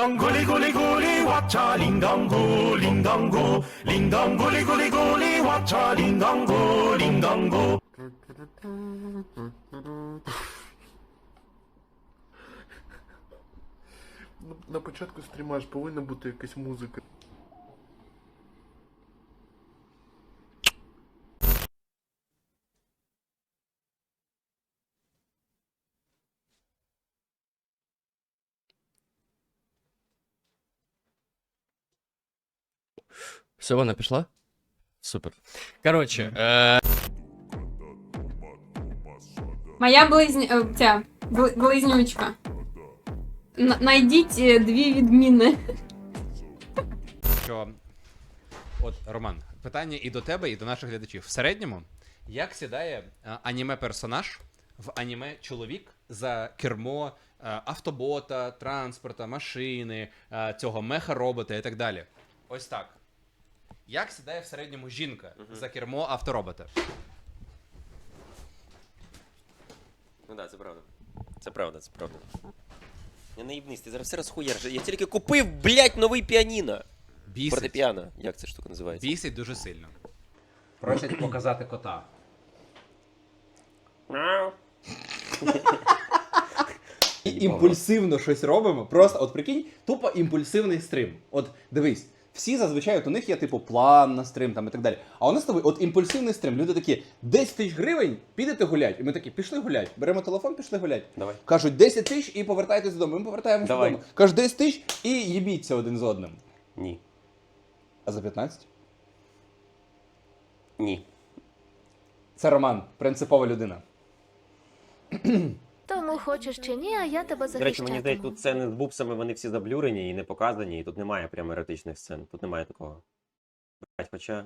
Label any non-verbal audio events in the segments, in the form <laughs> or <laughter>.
dong guli guli guli watcha ling dong go ling dong go ling dong guli guli guli watcha ling dong go ling dong go На, на початку стріма ж повинна бути якась музика. Все, вона пішла? Супер. Коротше, е, Моя близня... е, ця, близнючка. Н- Найдіть е, дві відміни. що. От, Роман, питання і до тебе, і до наших глядачів. В середньому, як сідає е, аніме-персонаж в аніме чоловік за кермо е, автобота, транспорта, машини, е, цього меха-робота і так далі? Ось так. Як сідає в середньому жінка за кермо авторобота? Ну да, це правда. Це правда, це правда. Я наїбнист, ти зараз все розхуєш. Я тільки купив, блядь, новий піаніно. Бісить. Фортепіано. Як ця штука називається? Бісить дуже сильно. Просять показати кота. І імпульсивно щось робимо. Просто, от прикинь, тупо імпульсивний стрим. От дивись, всі зазвичай от у них є типу план на стрим там і так далі. А у нас з тобою от імпульсивний стрим. Люди такі 10 тисяч гривень, підете гулять. І ми такі, пішли гулять. Беремо телефон, пішли гулять. Давай. Кажуть, 10 тисяч і повертайтесь додому. Ми повертаємося Давай. додому. Кажуть, 10 тисяч і їбіться один з одним. Ні. А за 15? Ні. Це Роман, принципова людина. Тому хочеш чи ні, а я тебе До речі, мені здається, тут сцени з бубсами вони всі заблюрені і не показані, і тут немає прямо еротичних сцен. Тут немає такого. Блять, хоча.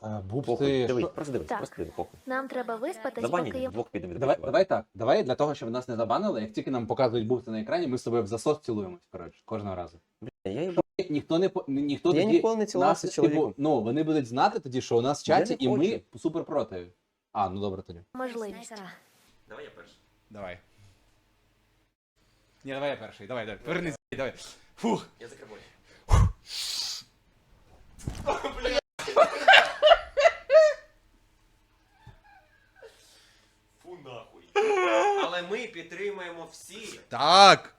Похуй. Бубси. Дивись, просто дивись, Так. просто дивись, похуй. Нам треба виспатись, Забанять, поки я двох підемо Давай, відпочивати. давай так. Давай для того, щоб нас не забанили, як тільки нам показують бубси на екрані, ми з тобою в засос цілуємось, коротше, кожного разу. Я їб- Ніхто не по- ні- ніхто Я тоді ніколи не цілувався нас, з чоловіком. типу, ну, вони будуть знати тоді, що у нас в Я чаті, не і ми хочу. супер проти. А, ну добре тоді. можливість. Давай я перший. Давай. Ні, давай я перший. Давай, давай. Повернись, давай. Фух. Я закриваю. Фу нахуй. Але ми підтримуємо всі. Так.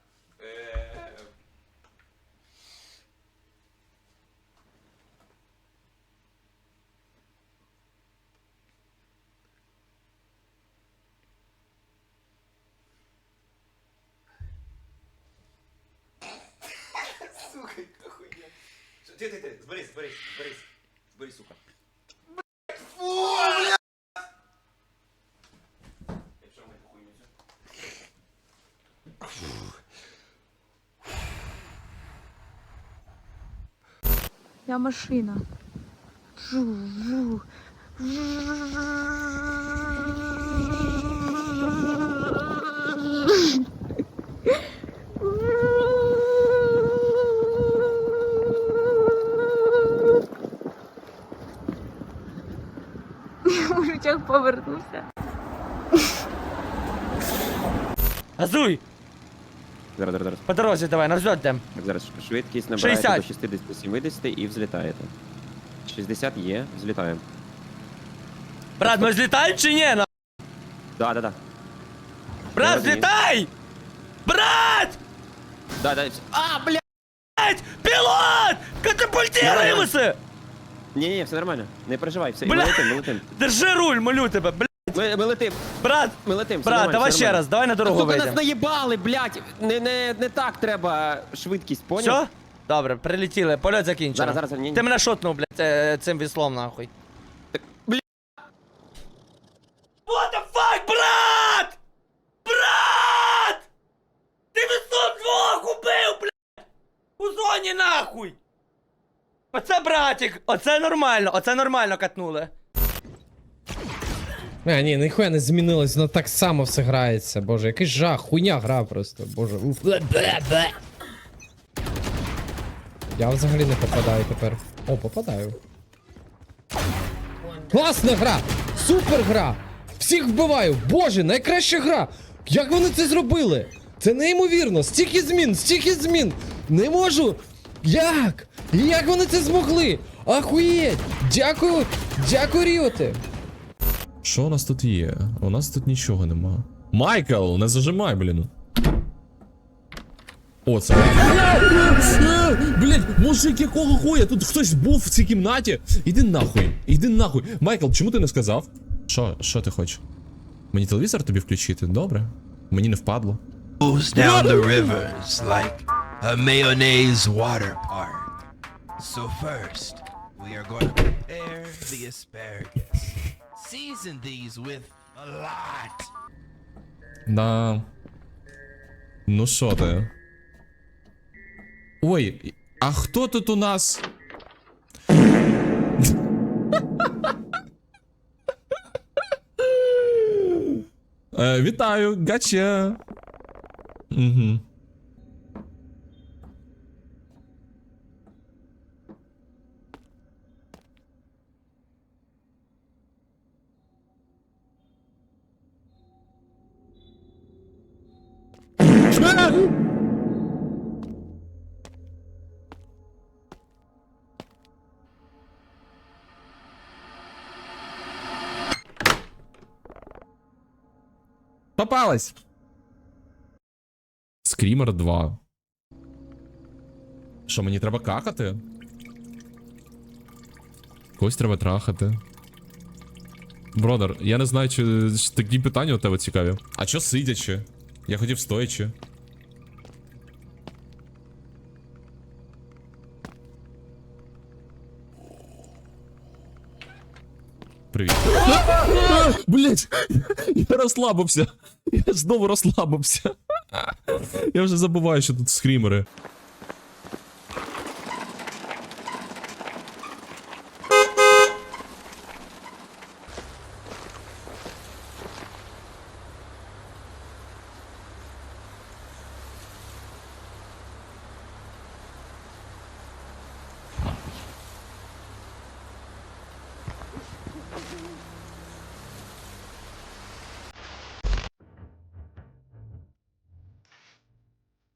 Борис, Борис, Борис. Борис, сука. Фу, бля! Я машина. Жу, жу. жу. Повернувся. <laughs> газуй! Зараз, зараз, зараз. По дорозі давай, на взльот йдем. Так, зараз швидкість набираєте 60. до 60-70 і взлітаєте. 60 є, взлітаємо. Брат, ми злітаємо чи ні? на- Да, да, да. Брат, Ні. злітай! Брат! Да, да. А, бля! Блять! Пілот! Катапультируємося! Ні, ні, все нормально. Не переживай, все. І Бля! Ми летим, ми летим. Держи руль, молю тебе, блять! Ми, ми летим, Брат! ми летим. все Брат, нормально, давай все ще нормально. раз, давай на Та, дорогу сука, нас вийдемо. наїбали, блядь! Не, не, не так треба швидкість, поняв? Все? Добре, прилетіли, польот закінчено. Зараз, зараз, ні, ні. Ти мене шотнув, блядь, е, цим віслом, нахуй. бля. What the fuck, брат! Брат! Ти віслом двох убив, блядь! У зоні, нахуй! Оце братик, оце нормально, оце нормально катнули. А, ні, ніхуя не змінилось, воно так само все грається. Боже, який жах, хуйня гра просто. Боже, уф. Я взагалі не попадаю тепер. О, попадаю. Класна гра! Супер гра! Всіх вбиваю! Боже, найкраща гра! Як вони це зробили? Це неймовірно! Стільки змін, стільки змін! Не можу! Як? Як вони це змогли? Ахуєть! Дякую! Дякую, Ріоте! Що у нас тут є? У нас тут нічого нема. Майкл, не зажимай, блін. О, це. Блять, мужик, якого хуя? Тут хтось був в цій кімнаті. Іди нахуй, іди нахуй. Майкл, чому ти не сказав? Що, що ти хочеш? Мені телевізор тобі включити? Добре. Мені не впадло. down the rivers like a mayonnaise water park. So first, we are going to prepare the asparagus. Season these with a lot. Да. Ну що ти? Ой, а хто тут у нас? е, вітаю, гача. Угу. Попалась. Скрімер 2. Що, мені треба какати? Когось треба трахати. Бродер, я не знаю, чи такі питання у тебе цікаві. А що сидячи? Я хотів стоячи. Привіт. Блять, я розслабився. Я знову розслабився. Я вже забуваю, що тут скрімери.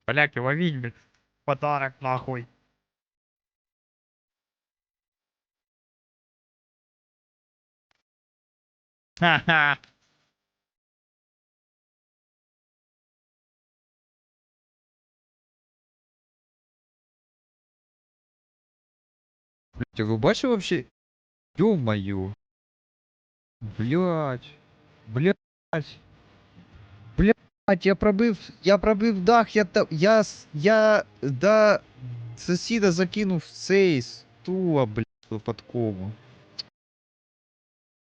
Поляки, ловіть, блядь. Подарок нахуй. Ха-ха. Блять, ви бачили вообще? Ё-моё. Блять. Блять. Я пробив, я пробив дах, я я, я, да, сусіда закинув в цей стула, блять, випадково.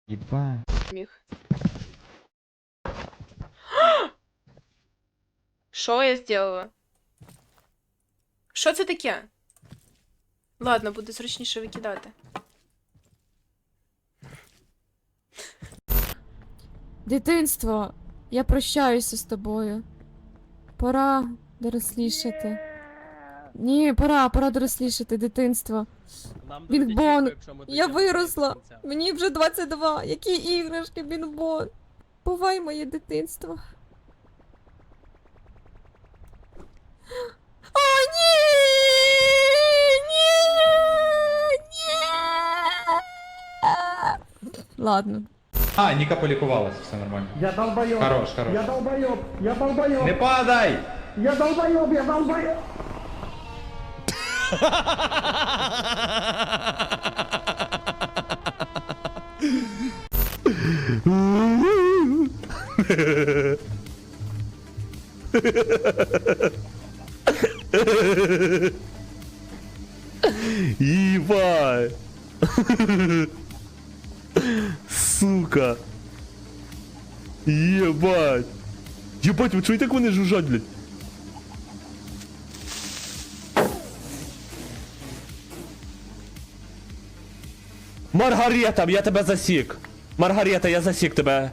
Єба. Що я зробила? Що це таке? Ладно, буде зручніше викидати. Дитинство, я прощаюся з тобою. Пора дорослішати. Ні, пора, пора дорослішати, дитинство. Бінбон, я виросла. Мені вже 22. Які іграшки, бінбон. Бувай моє дитинство. <gasps> О, ні! Ні! Ні! Ладно. А, Ніка полікувалась, все нормально. Я долбойоб. Хорош, хорош. Я долбойоб, я долбойоб. Не падай! Ебать. Сука. Ебать. Ебать, ви чуєте, як вони жужжать, блядь? Маргарета, я тебе засік. Маргарета, я засік тебе.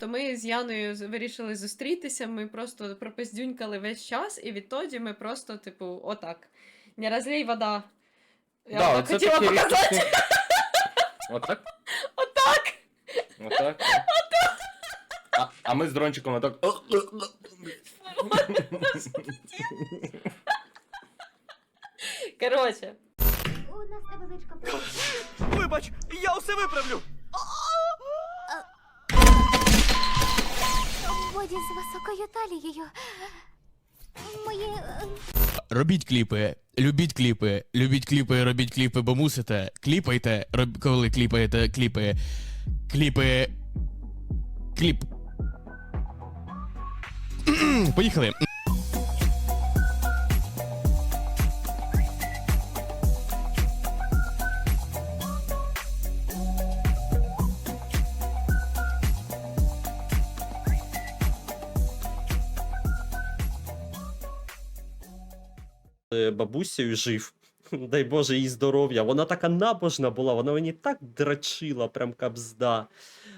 То ми з Яною вирішили зустрітися, ми просто пропиздюнькали весь час, і відтоді ми просто, типу, отак. Не розлій вода. Я Да, хотіла показати. <laughs> Отак? Отак! Отак? А, а ми з дрончиком отак. Коротше. У нас невеличка Вибач, я усе виправлю. Боді з високою талією. Мої. е, Робіть кліпи, любіть кліпи, любіть кліпи, робіть кліпи, бо мусите. Кліпайте, роб... коли кліпаєте кліпи. Кліпи. Кліп. Поїхали. Бабусею жив. <laughs> Дай Боже, їй здоров'я. Вона така набожна була, вона мені так драчила, прям кабзда.